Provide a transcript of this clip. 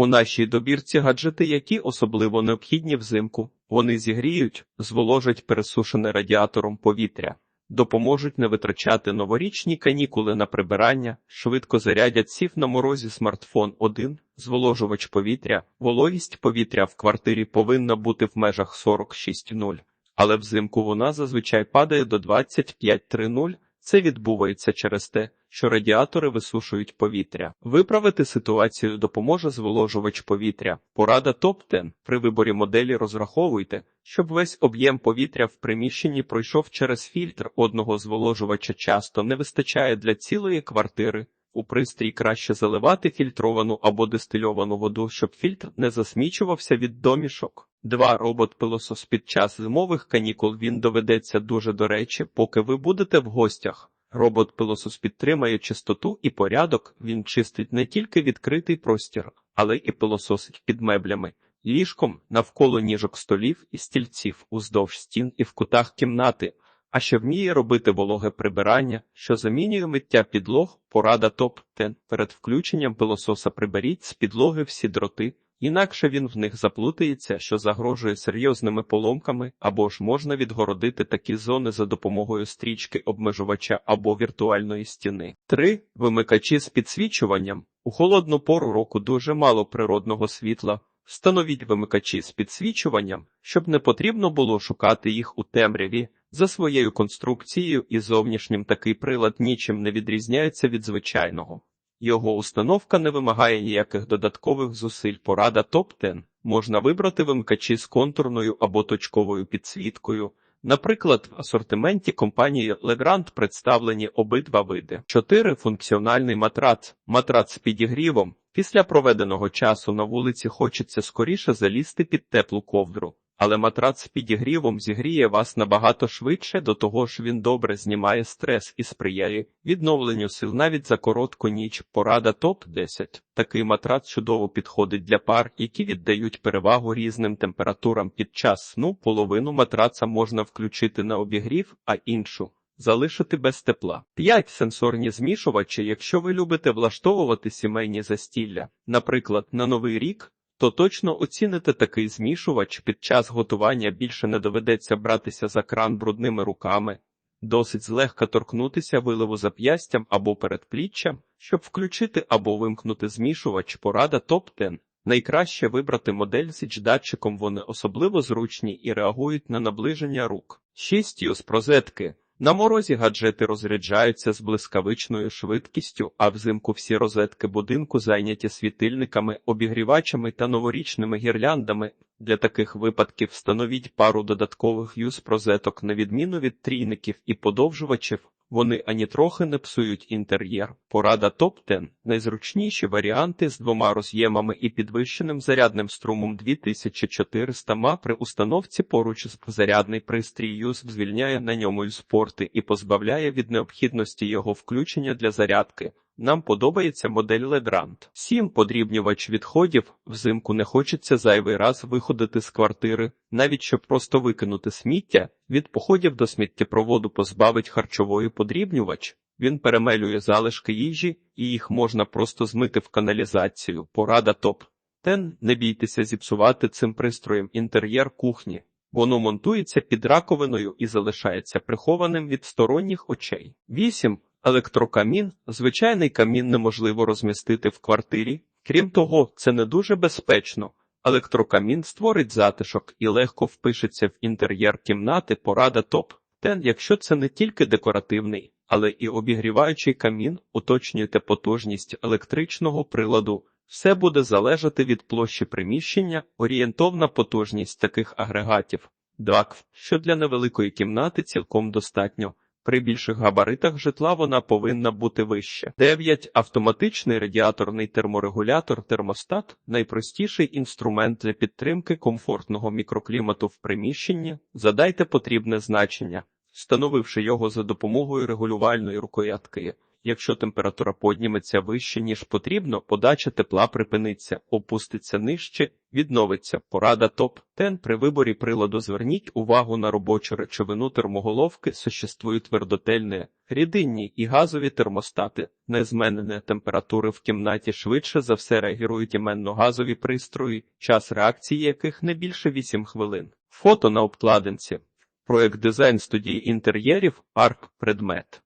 У нашій добірці гаджети, які особливо необхідні взимку. Вони зігріють, зволожать пересушене радіатором повітря, допоможуть не витрачати новорічні канікули на прибирання, швидко зарядять сів на морозі смартфон 1, зволожувач повітря, вологість повітря в квартирі повинна бути в межах 46,0, але взимку вона зазвичай падає до 25,30. Це відбувається через те, що радіатори висушують повітря. Виправити ситуацію допоможе зволожувач повітря. Порада топ-10. При виборі моделі розраховуйте, щоб весь об'єм повітря в приміщенні пройшов через фільтр одного зволожувача часто не вистачає для цілої квартири. У пристрій краще заливати фільтровану або дистильовану воду, щоб фільтр не засмічувався від домішок. Два робот-пилосос під час зимових канікул він доведеться дуже до речі, поки ви будете в гостях. Робот-пилосос підтримає чистоту і порядок, він чистить не тільки відкритий простір, але і пилососить під меблями, ліжком, навколо ніжок столів і стільців, уздовж стін і в кутах кімнати, а ще вміє робити вологе прибирання, що замінює миття підлог, порада топ-10. Перед включенням пилососа приберіть з підлоги всі дроти, інакше він в них заплутається, що загрожує серйозними поломками, або ж можна відгородити такі зони за допомогою стрічки обмежувача або віртуальної стіни. 3. Вимикачі з підсвічуванням. У холодну пору року дуже мало природного світла. Встановіть вимикачі з підсвічуванням, щоб не потрібно було шукати їх у темряві. За своєю конструкцією і зовнішнім такий прилад нічим не відрізняється від звичайного. Його установка не вимагає ніяких додаткових зусиль. Порада топ-10. Можна вибрати вимикачі з контурною або точковою підсвіткою. Наприклад, в асортименті компанії Legrand представлені обидва види. 4. Функціональний матрац. Матрац з підігрівом. Після проведеного часу на вулиці хочеться скоріше залізти під теплу ковдру. Але матрац з підігрівом зігріє вас набагато швидше, до того ж він добре знімає стрес і сприяє відновленню сил навіть за коротку ніч. Порада топ-10. Такий матрац чудово підходить для пар, які віддають перевагу різним температурам під час сну. Половину матраца можна включити на обігрів, а іншу залишити без тепла. 5. Сенсорні змішувачі, якщо ви любите влаштовувати сімейні застілля, наприклад, на новий рік то точно оціните такий змішувач під час готування більше не доведеться братися за кран брудними руками, досить злегка торкнутися виливу зап'ястям або передпліччям, щоб включити або вимкнути змішувач. Порада топ-10. Найкраще вибрати модель з датчиком вони особливо зручні і реагують на наближення рук. 6. Юз прозетки. На морозі гаджети розряджаються з блискавичною швидкістю, а взимку всі розетки будинку зайняті світильниками, обігрівачами та новорічними гірляндами. Для таких випадків встановіть пару додаткових юз-прозеток на відміну від трійників і подовжувачів. Вони ані трохи не псують інтер'єр. Порада топ-10. найзручніші варіанти з двома роз'ємами і підвищеним зарядним струмом 2400 ма при установці поруч з зарядний пристрій юз звільняє на ньому і спорти і позбавляє від необхідності його включення для зарядки. Нам подобається модель Legrand. 7. Подрібнювач відходів. Взимку не хочеться зайвий раз виходити з квартири, навіть щоб просто викинути сміття. Від походів до сміттєпроводу позбавить харчової подрібнювач. Він перемелює залишки їжі, і їх можна просто змити в каналізацію. Порада топ. Тен не бійтеся зіпсувати цим пристроєм інтер'єр кухні. Воно монтується під раковиною і залишається прихованим від сторонніх очей. 8. Електрокамін, звичайний камін неможливо розмістити в квартирі. Крім того, це не дуже безпечно. Електрокамін створить затишок і легко впишеться в інтер'єр кімнати. Порада топ. Тен, якщо це не тільки декоративний, але і обігріваючий камін, уточнюйте потужність електричного приладу. Все буде залежати від площі приміщення, орієнтовна потужність таких агрегатів. ДАК, що для невеликої кімнати цілком достатньо. При більших габаритах житла вона повинна бути вище. 9. Автоматичний радіаторний терморегулятор термостат найпростіший інструмент для підтримки комфортного мікроклімату в приміщенні. Задайте потрібне значення, встановивши його за допомогою регулювальної рукоятки. Якщо температура підніметься вище, ніж потрібно, подача тепла припиниться, опуститься нижче, відновиться. Порада топ-10 при виборі приладу зверніть увагу на робочу речовину термоголовки, существують твердотельні, рідинні і газові термостати. На зменення температури в кімнаті швидше за все реагують іменно-газові пристрої, час реакції яких не більше 8 хвилин. Фото на обкладинці. Проект дизайн студії інтер'єрів Арк Предмет.